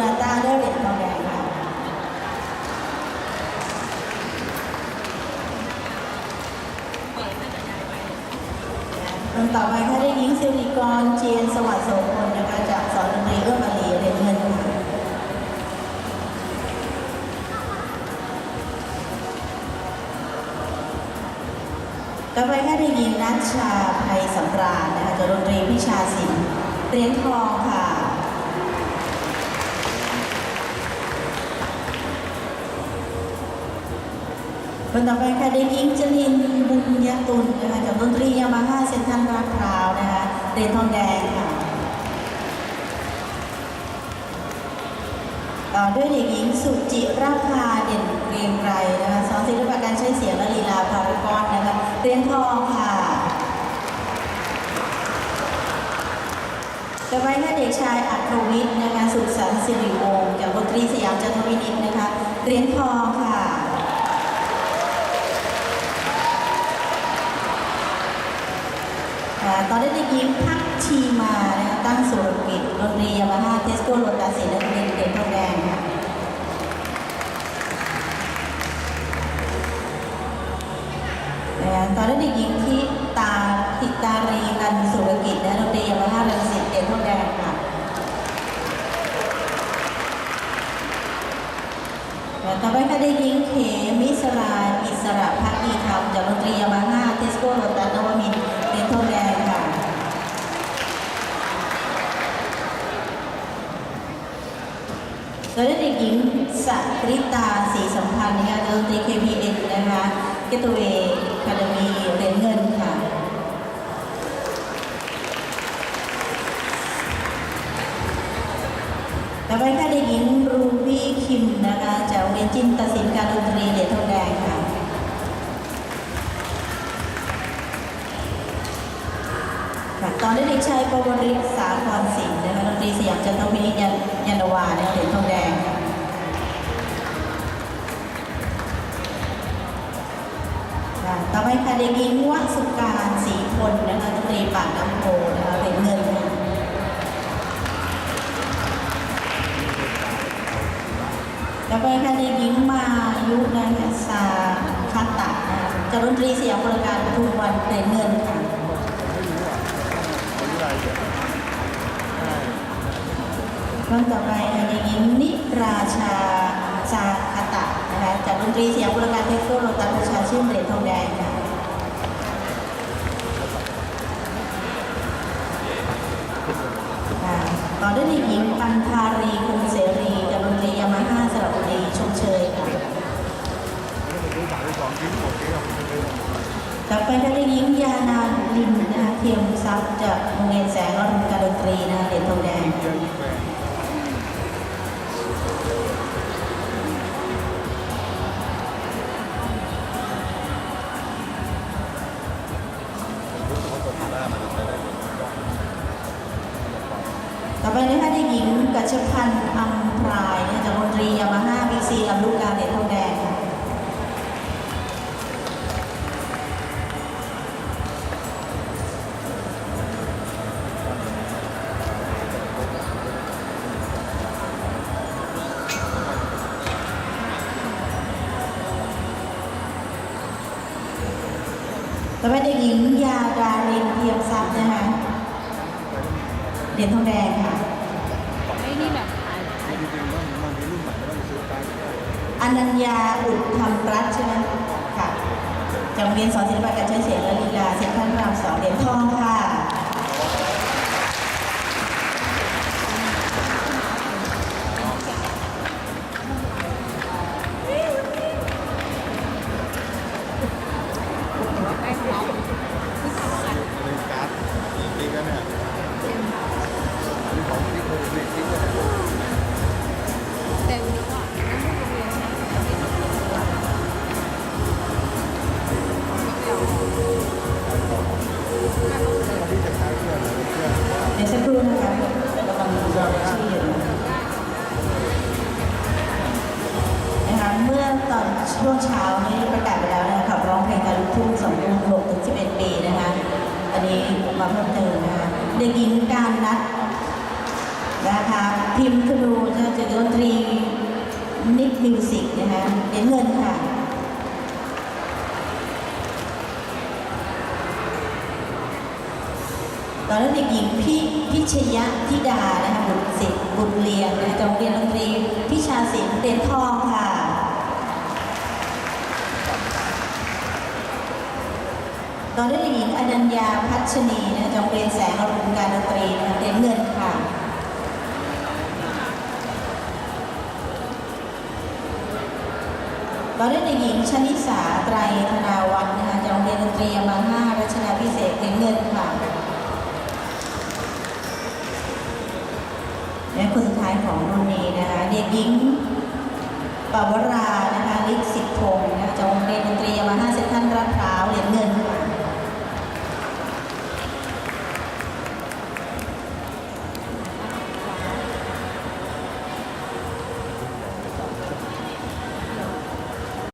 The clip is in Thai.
นาต้าได้เหรียญทองแดงค่ะคนต่อไปค่ะได้หญิงสิริกรเจียนสวัสดิ์โสพลนะคะจากสอนดนตรีเอื้อมาลีเรียนเงินค่ะต่อไปค่ะได้หญิงนัชชาไพสำราญนะคะจากดนตรีพิชาศิลป์เหรียญทองค่ะ คนต่อไปค่ะเด็กหญิงจรินบุญยตุลนะคะจากดนตรียามาฮ่าเซนทรัลลาดพร้าวนะคะเหรียญทองแดงค่ะต่อด้วยเด็กหญิงสุจิราภาเด่นเกรียงไกรนะคะสอนศิลปะการใช้เสียงและลีลาพารากอนนะคะเรียญทองค่ะต่อไปค่ะเด็กชายอัครวิทย์นะคะสุขสันต์สิริวงศ์จากดนตรีสยามจันทวินิตนะคะเรียญทองค่ะ ค่ะ ตอนนี้เด็กหญิงพักชีมานะคะตั้งสุรกิจโรงเรียนยามาฮ่าเทสโก้โรตาสีนักเรียนเด็กทองแดงค่ะตอนนี้เด็กหญิงที่ตาทิตารีกันสุรกิจนะโรงเรียนยามาฮ่ารังสิตเด็กทองแดงค่ะต่อไปค่ะเด็กหญิงเขมิสราอิสระพักดีธรรมจากโรงเรียนยามาฮ่าเทสโก้โรตัสนวมินทร์เด็กทองแดงค่ะ เราได้เด็กหญิงสัตริตาศรีสัมพันธ์นะคะดนตรี KPN นะคะกตเวคาเดมีเหรียญเงินค่ะต่อไปค่ะเด็กหญิงรูบี้คิมนะคะจากเรียนจินตศิลป์การดนตรีเหรียญทองแดงค่ะตอนนี้เด็กชายปวริศสาครศิลป์นะคะดนตรีสยามจันทวินิจยันยันวาเนี่ยเหรียญทองแดง ไปค่ะเด็กหญิงวสุการศรีพลนะคะดนตรีปากน้ำโพนะคะเหรียญเงินค่ะต่อไปค่ะเด็กหญิงมายุนะคะสาคัตตะนะคะจากดนตรีเสียามบริการปทุมวันเหรียญเงินค่ะเริ่มต่อไปค่ะเด็กหญิงนิราชาชาคตะนะคะจากดนตรีเสียงบริการเทคโนโลตั ไปค่ะเด็กหญิงยานาลินนะคะเทียมทรัพย์จากโรงเรียนแสงอรุณการดนตรีนะคะเหรียญทองแดงต่อไปนะคะเด็กหญิงกัชพันธ์อัมพรายนี่ยจากดนตรียามาฮ่าบีซีลำลูกกาเหรียญทอง ต่อไปเด็กหญิงยาดารินเทียมทรัพย์นะคะเหรียญทองแดงค่ะไอ้นี่แบบขายขายจริงๆต้องบางทีรุ่นใหม่ไม่ต้องซื้อไปอนัญญาอุดธรรมรัตใช่ไหมค่ะจากเรียนสอนศิลปะการใช้เสียงและลีลาเซ็นทรัลพระรามสองเหรียญทองค่ะ ช่วงเช้านี้ประกาศไปแล้วนะคะขับร้องเพลงการลูกทุ่งสองรุ่นหกถึงสิบเอ็ดปีนะคะอันนี้มาเพิ่มเติมนะคะเด็กหญิงการนัดนะคะพิมพ์ครูนะคะจากดนตรีนิกมิวสิกนะคะเหรียญเงินค่ะตอนนั้นเด็กหญิงพี่พิชยะธิดานะคะบุตรศิษย์บุตรเรียนนะคะจากโรงเรียนดนตรีพิชาศิลป์เหรียญทองค่ะ ตอนนั้หญิงอนัญญาพัชนีนะคะจากโรงเรียนแสงอรุณการดนตรีนะเรียญเงินค่ะตอนนั้หญิงชนิสาไตรธนาวัฒน์นะคะจากโรงเรียนดนตรียมาฮ่ารัชนาพิเศษกเรียญเงินค่ะและคนสุดท้ายของรุ่นนี้นะคะเด็กหญิงปวรานะคะลิขิตพงศ์นะคะจากโรงเรียนดนตรีมาฮ่า